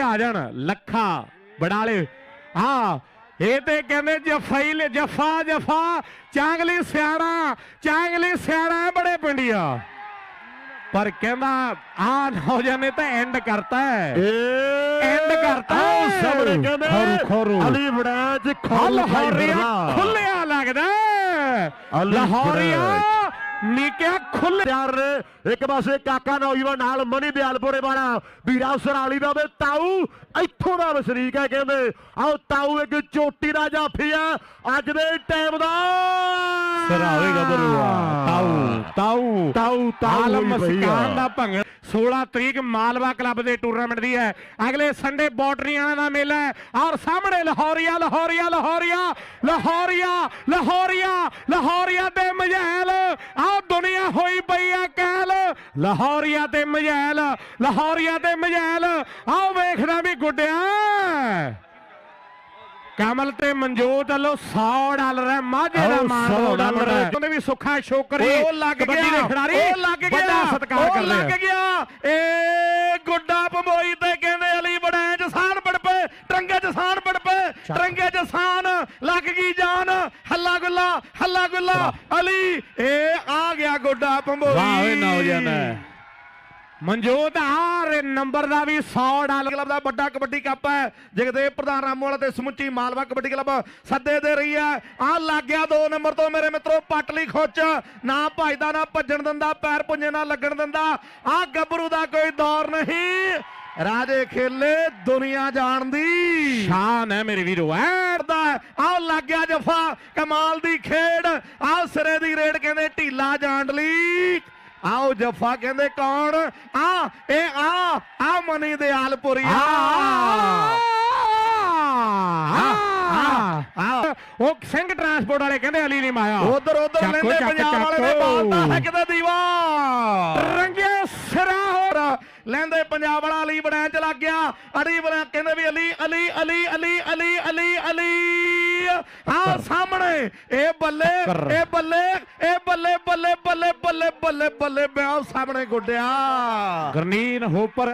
ਆ ਜਾਣ ਲੱਖਾ ਬੜਾਲੇ। ਹਾਂ ਇਹ ਤੇ ਕਹਿੰਦੇ ਜਫਾ ਹੀ ਲੈ ਜਫਾ ਜਫਾ। ਚਾਂਗਲੀ ਸਿਆਣਾ ਚਾਂਗਲੀ ਸਿਆਣਾ ਬੜੇ ਪਿੰਡੀਆ। ਪਰ ਕਹਿੰਦਾ ਆ ਨੌਜਵਾਨ ਨੇ ਤਾਂ ਐਂਡ ਕਰਤਾ ਹੈ। ਐਂਡ ਕਰਤਾ ਸਾਹਮਣੇ ਕਹਿੰਦੇ ਅਲੀ ਬੜਾਚ ਖੋਲ ਖੁੱਲਿਆ ਲੱਗਦਾ ਲਾਹੌਰੀਆ ਨੀਕਿਆ ਖੁੱਲ ਯਾਰ ਇੱਕ ਪਾਸੇ ਕਾਕਾ ਨੌਜਵਾਨ ਨਾਲ ਮਨੀ ਦਿਆਲਪੁਰੇ ਵਾਲਾ ਵੀਰਾ ਸਰਾਲੀ ਦਾ ਤੇ ਤਾਊ ਇੱਥੋਂ ਦਾ ਵਸਨੀਕ ਹੈ ਕਹਿੰਦੇ। ਆਓ ਤਾਊ ਇੱਕ ਚੋਟੀ ਦਾ ਜਾਫੀ ਆ ਅੱਜ ਦੇ ਟਾਈਮ ਦਾ। ਸਰਾਵੇ ਗੱਭਰੂਆ ਤਾਊ ਤਾਊ ਤਾਊ ਤਾਊ ਆਲਮ। ਮਸਕਾਨ ਦਾ ਭੰਗ। 16 ਤਰੀਕ ਮਾਲਵਾ ਕਲੱਬ ਦੇ ਟੂਰਨਾਮੈਂਟ ਦੀ ਹੈ। ਅਗਲੇ ਸੰਡੇ ਬੋਟਰੀਆਂ ਦਾ ਮੇਲਾ ਹੈ। ਔਰ ਸਾਹਮਣੇ ਲਾਹੌਰੀਆ ਲਾਹੌਰੀਆ ਲਾਹੌਰੀਆ ਲਾਹੌਰੀਆ ਲਾਹੌਰੀਆ ਲਾਹੌਰੀਆ ਤੇ ਮਝੈਲ। ਆਹ ਦੁਨੀਆ ਹੋਈ ਪਈ ਆ ਕਹਿਲ ਲਾਹੌਰੀਆ ਤੇ ਮਝੈਲ ਲਾਹੌਰੀਆ ਤੇ ਮਝੈਲ ਆਹ ਵੇਖਦਾ ਵੀ ਗੁੱਡਿਆ ਕਮਲ ਤੇ ਮਨਜੋਤ ਵੱਲੋਂ 100 ਡਾਲਰ ਹੈ ਮਾਝੇ ਦਾ ਮਾਨ 100 ਵਧਾਉਣਾ ਡਾਲਰ ਹੈ। ਉਹਨੇ ਵੀ ਸੁੱਖਾ ਸ਼ੋਕਰੀ ਉਹ ਲੱਗ ਕਬੱਡੀ ਗਿਆ ਦੇ ਖਿਡਾਰੀ ਉਹ ਲੱਗ ਗਿਆ ਵੱਡਾ ਸਤਿਕਾਰ ਉਹ ਲੱਗ। ਗਿਆ ਏ ਗੁੱਡਾ ਪੰਬੋਈ ਤੇ ਕਹਿੰਦੇ ਅਲੀ ਬੜੈਂ ਚ ਸਾਨ ਪੜ ਪਏ ਟਰੰਗੇ ਚ ਸਾਨ ਪੜ ਪਏ ਟਰੰਗੇ ਚ ਸਾਨ ਲੱਗ ਗਈ ਜਾਨ। ਹੱਲਾ ਗੁੱਲਾ ਹੱਲਾ ਗੁੱਲਾ। ਅਲੀ ਏ ਆ ਗਿਆ ਗੁੱਡਾ ਪੰਬੋਈ। ਵਾਹ ਓਏ ਨੌਜਵਾਨ। ਮਨਜੋਤ ਹਾਰ ਨੰਬਰ ਦਾ ਵੀ 100 ਡਾਲਰ ਕਲੱਬ ਦਾ ਵੱਡਾ ਕਬੱਡੀ ਕੱਪ ਹੈ। ਜਗਦੇਵ ਪ੍ਰਧਾਨ ਰਾਮੂ ਵਾਲਾ ਤੇ ਸਮੁੱਚੀ ਮਾਲਵਾ ਕਬੱਡੀ ਕਲੱਬ ਸੱਦੇ ਦੇ ਰਹੀ ਹੈ। ਆ ਲੱਗ ਗਿਆ 2 ਨੰਬਰ ਤੋਂ ਮੇਰੇ ਮਿੱਤਰੋ ਪਟਲੀ ਖੁੱਚ। ਨਾ ਭਜਦਾ ਨਾ ਭੱਜਣ ਦਿੰਦਾ ਪੈਰ ਪੁੰਜੇ ਨਾ ਲੱਗਣ ਦਿੰਦਾ। ਆ ਗੱਭਰੂ ਦਾ ਕੋਈ ਦੌਰ ਨਹੀਂ। ਰਾਜੇ ਖੇਲੇ ਦੁਨੀਆ ਜਾਣਦੀ ਸ਼ਾਨ ਹੈ ਮੇਰੇ ਵੀਰੋ ਐ ਦਾ ਆ ਲੱਗ ਗਿਆ ਜਫਾ ਕਮਾਲ ਦੀ ਖੇਡ। ਆ ਸਿਰੇ ਦੀ ਰੇਡ ਕਹਿੰਦੇ ਢੀਲਾ ਜਾਂਡਲੀ। ਆਓ ਜਫਾ ਕਹਿੰਦੇ ਕੌਣ? ਆ ਇਹ ਆ ਆ ਮਨੀ ਦੇ ਆਲਪੁਰੀਆ ਆ। ਉਹ ਸਿੰਘ ਟਰਾਂਸਪੋਰਟ ਵਾਲੇ ਕਹਿੰਦੇ ਅਲੀ ਨਹੀਂ ਮਾਇਆ। ਉਧਰ ਉਧਰ ਲੈਂਦੇ ਪੰਜਾਬ ਵਾਲੇ। ਬਾਲਦਾ ਹੈ ਕਿਤੇ ਦੀਵਾ ਲੈਂਦੇ ਪੰਜਾਬ ਵਾਲਾ ਅਲੀ ਬਣਾ ਚ ਲੱਗ ਗਿਆ। ਅੜੀ ਬਣਾ ਕਹਿੰਦੇ ਵੀ ਅਲੀ ਅਲੀ ਅਲੀ ਅਲੀ ਅਲੀ ਅਲੀ ਅਲੀ। ਆ ਸਾਹਮਣੇ। ਇਹ ਬੱਲੇ ਇਹ ਬੱਲੇ ਇਹ ਬੱਲੇ ਬੱਲੇ ਬੱਲੇ ਬੱਲੇ ਬੱਲੇ ਬੱਲੇ ਬਿਆਹ ਸਾਹਮਣੇ ਗੁੱਡਿਆ। ਗਰਨੀਨ ਹੋਪਰ।